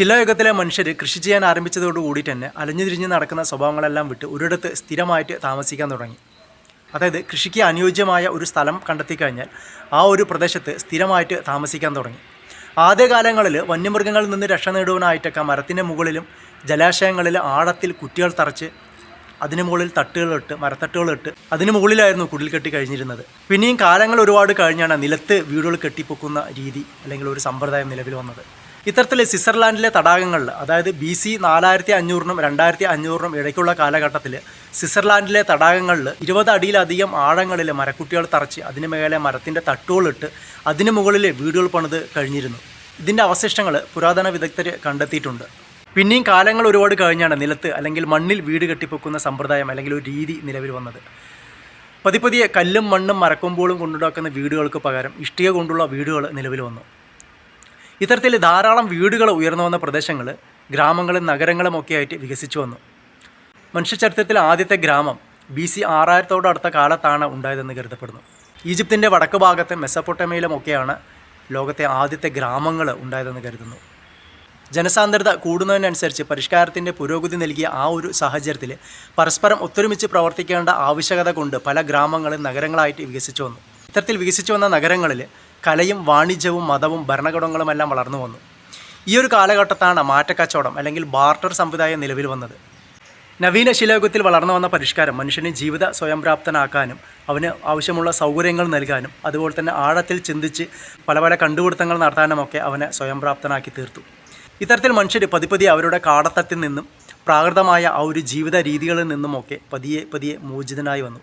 ശിലായുഗത്തിലെ മനുഷ്യർ കൃഷി ചെയ്യാൻ ആരംഭിച്ചതോടുകൂടി തന്നെ അലഞ്ഞു തിരിഞ്ഞ് നടക്കുന്ന സ്വഭാവങ്ങളെല്ലാം വിട്ട് ഒരിടത്ത് സ്ഥിരമായിട്ട് താമസിക്കാൻ തുടങ്ങി. അതായത് കൃഷിക്ക് അനുയോജ്യമായ ഒരു സ്ഥലം കണ്ടെത്തി കഴിഞ്ഞാൽ ആ ഒരു പ്രദേശത്ത് സ്ഥിരമായിട്ട് താമസിക്കാൻ തുടങ്ങി. ആദ്യകാലങ്ങളിൽ വന്യമൃഗങ്ങളിൽ നിന്ന് രക്ഷ നേടുവാനായിട്ടൊക്കെ മരത്തിന്റെ മുകളിലും ജലാശയങ്ങളിൽ ആഴത്തിൽ കുറ്റികൾ തറച്ച് അതിന് മുകളിൽ തട്ടുകളിട്ട് മരത്തട്ടുകളിട്ട് അതിന് മുകളിലായിരുന്നു കുടിൽ കെട്ടി കഴിഞ്ഞിരുന്നത്. പിന്നെയും കാലങ്ങൾ ഒരുപാട് കഴിഞ്ഞാണ് നിലത്ത് വീടുകൾ കെട്ടിപ്പൊക്കുന്ന രീതി അല്ലെങ്കിൽ ഒരു സമ്പ്രദായം നിലവിൽ വന്നത്. ഇത്തരത്തിൽ സ്വിറ്റ്സർലാൻഡിലെ തടാകങ്ങളിൽ അതായത് ബി സി നാലായിരത്തി അഞ്ഞൂറിനും രണ്ടായിരത്തി അഞ്ഞൂറിനും ഇടയ്ക്കുള്ള കാലഘട്ടത്തിൽ സ്വിറ്റ്സർലാൻഡിലെ തടാകങ്ങളിൽ ഇരുപത് അടിയിലധികം ആഴങ്ങളിൽ മരക്കുട്ടികൾ തറച്ച് അതിന് മേലെ മരത്തിന്റെ തട്ടുകളിട്ട് അതിന് മുകളിൽ വീടുകൾ പണിത് കഴിഞ്ഞിരുന്നു. ഇതിന്റെ അവശിഷ്ടങ്ങൾ പുരാതന വിദഗ്ധർ കണ്ടെത്തിയിട്ടുണ്ട്. പിന്നെയും കാലങ്ങൾ ഒരുപാട് കഴിഞ്ഞാണ് നിലത്ത് അല്ലെങ്കിൽ മണ്ണിൽ വീട് കെട്ടിപ്പൊക്കുന്ന സമ്പ്രദായം അല്ലെങ്കിൽ ഒരു രീതി നിലവിൽ വന്നത്. പതിപ്പതിയെ കല്ലും മണ്ണും മരക്കൊമ്പുകളും കൊണ്ടുണ്ടാക്കുന്ന വീടുകൾക്ക് പകരം ഇഷ്ടിക കൊണ്ടുള്ള വീടുകൾ നിലവിൽ വന്നു. ഇത്തരത്തിൽ ധാരാളം വീടുകൾ ഉയർന്നു വന്ന പ്രദേശങ്ങൾ ഗ്രാമങ്ങളും നഗരങ്ങളും ഒക്കെ ആയിട്ട് വികസിച്ചു വന്നു. മനുഷ്യചരിത്രത്തിൽ ആദ്യത്തെ ഗ്രാമം ബി സി ആറായിരത്തോട് അടുത്ത കാലത്താണ് ഉണ്ടായതെന്ന് കരുതപ്പെടുന്നു. ഈജിപ്തിന്റെ വടക്ക് ഭാഗത്തെ മെസ്സപ്പൊട്ടമയിലും ഒക്കെയാണ് ലോകത്തെ ആദ്യത്തെ ഗ്രാമങ്ങൾ ഉണ്ടായതെന്ന് കരുതുന്നു. ജനസാന്ദ്രത കൂടുന്നതിനനുസരിച്ച് പരിഷ്കാരത്തിന്റെ പുരോഗതി നൽകിയ ആ ഒരു സാഹചര്യത്തിൽ പരസ്പരം ഒത്തൊരുമിച്ച് പ്രവർത്തിക്കേണ്ട ആവശ്യകത കൊണ്ട് പല ഗ്രാമങ്ങളും നഗരങ്ങളായിട്ട് വികസിച്ചു വന്നു. ഇത്തരത്തിൽ വികസിച്ചു വന്ന നഗരങ്ങളിൽ കലയും വാണിജ്യവും മതവും ഭരണകൂടങ്ങളുമെല്ലാം വളർന്നു വന്നു. ഈ ഒരു കാലഘട്ടത്താണ് മാറ്റക്കച്ചവടം അല്ലെങ്കിൽ ബാർട്ടർ സമ്പ്രദായം നിലവിൽ വന്നത്. നവീന ശിലോകത്തിൽ വളർന്നു വന്ന പരിഷ്കാരം മനുഷ്യനെ ജീവിത സ്വയംപ്രാപ്തനാക്കാനും അവന് ആവശ്യമുള്ള സൗകര്യങ്ങൾ നൽകാനും അതുപോലെ തന്നെ ആഴത്തിൽ ചിന്തിച്ച് പല പല കണ്ടുപിടുത്തങ്ങൾ നടത്താനുമൊക്കെ അവനെ സ്വയംപ്രാപ്തനാക്കി തീർത്തു. ഇത്തരത്തിൽ മനുഷ്യർ പതിപ്പതി അവരുടെ കാടത്തത്തിൽ നിന്നും പ്രാകൃതമായ ആ ഒരു ജീവിത രീതികളിൽ നിന്നുമൊക്കെ പതിയെ പതിയെ മോചിതനായി വന്നു.